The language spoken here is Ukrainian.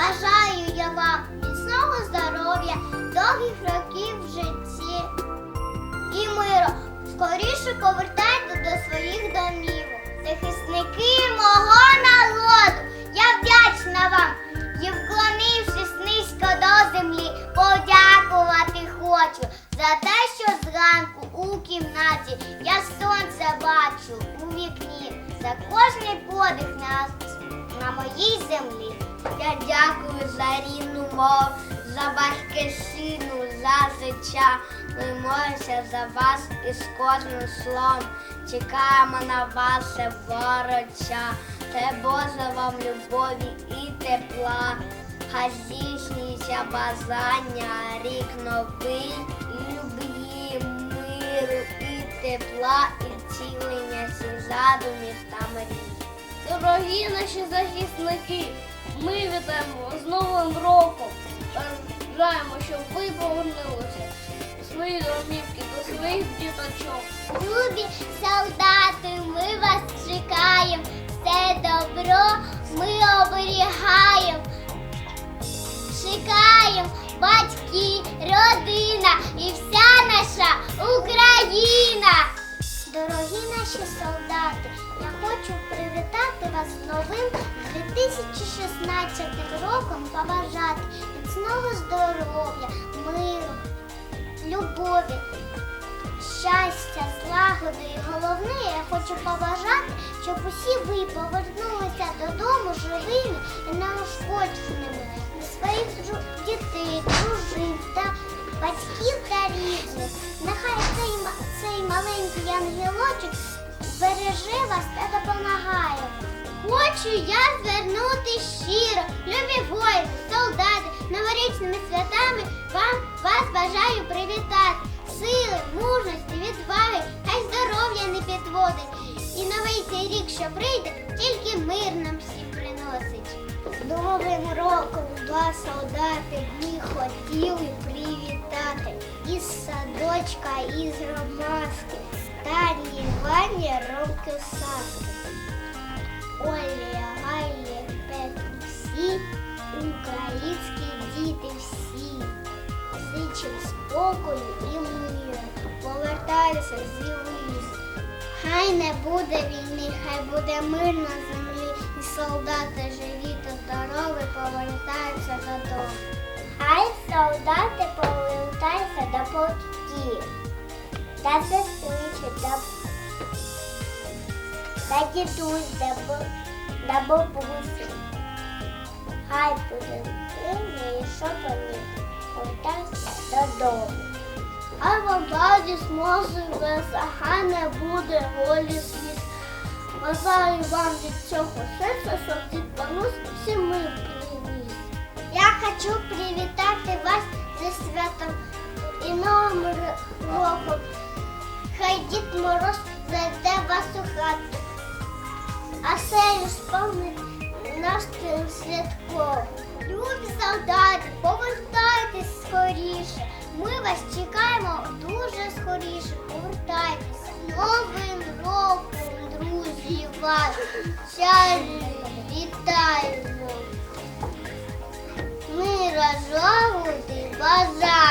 Бажаю я вам міцного здоров'я, довгих років в житті і миру. Скоріше повертайте до своїх домівок. Захисники мого народу, я вдячна вам і вклонившись низько до землі, подякувати хочу за те, що зранку у кімнаті я сонце бачу у вікні, за кожний подих на, на моїй землі. Я дякую за рідну мову, за батьківщину, за життя. Ми молимося за вас із кожним словом. Чекаємо на ваше вороча. Те Боже вам любові і тепла. Хай здійснюється бажання, рік новий, любві, миру і тепла, і втілення всіх задумів та мрій. Дорогі наші захисники, ми вітаємо з Новим роком. Бажаємо, щоб ви повернулися свої домівки до своїх діточок. Любі солдати, ми вас чекаємо. Все добро ми оберігаємо. Чекаємо батьки, родина і вся наша Україна. Дорогі наші солдати, 2016 роком, побажати міцного здоров'я, миру, любові, щастя, злагоди і головне, я хочу побажати, щоб усі ви повернулися додому живими і неушкодженими до своїх дітей, дружин та батьків та рідних. Нехай цей, цей маленький ангелочок береже вас та допомагає. Хочу я звернути щиро, любі воїни, солдати, новорічними святами вам вас бажаю привітати. Сили, мужності, відваги, хай здоров'я не підводить. І новий цей рік, що прийде, тільки мир нам всім приносить. Новим роком два солдати ми хотіли привітати із садочка, із ромашки, Тані Івані Ромки Саски. Олі, Галі, Петру, всі, українські діти всі. Зичим спокою і миру, повертаюся з лісу. Хай не буде війни, хай буде мир на землі, і солдати живі та здорові повертаються додому. Хай солдати повертаються до полків, та сестричі, до та дідусь, да, бу- да бабусі. Хай буде і щоб вони повертався додому. Хай вам радість може веса, хай не буде голі сліз. Бажаю вам від цього серця, щоб дід Панус всі мир приніс. Я хочу привітати вас зі святом і новим роком. Хай Дід Мороз зайде вас а сею сповнить настрій святковий. Любі солдати, повертайтесь скоріше. Ми вас чекаємо дуже скоріше. Повертайтеся. Новим роком, друзі, вас чарі вітаємо. Ми розжовувати базар.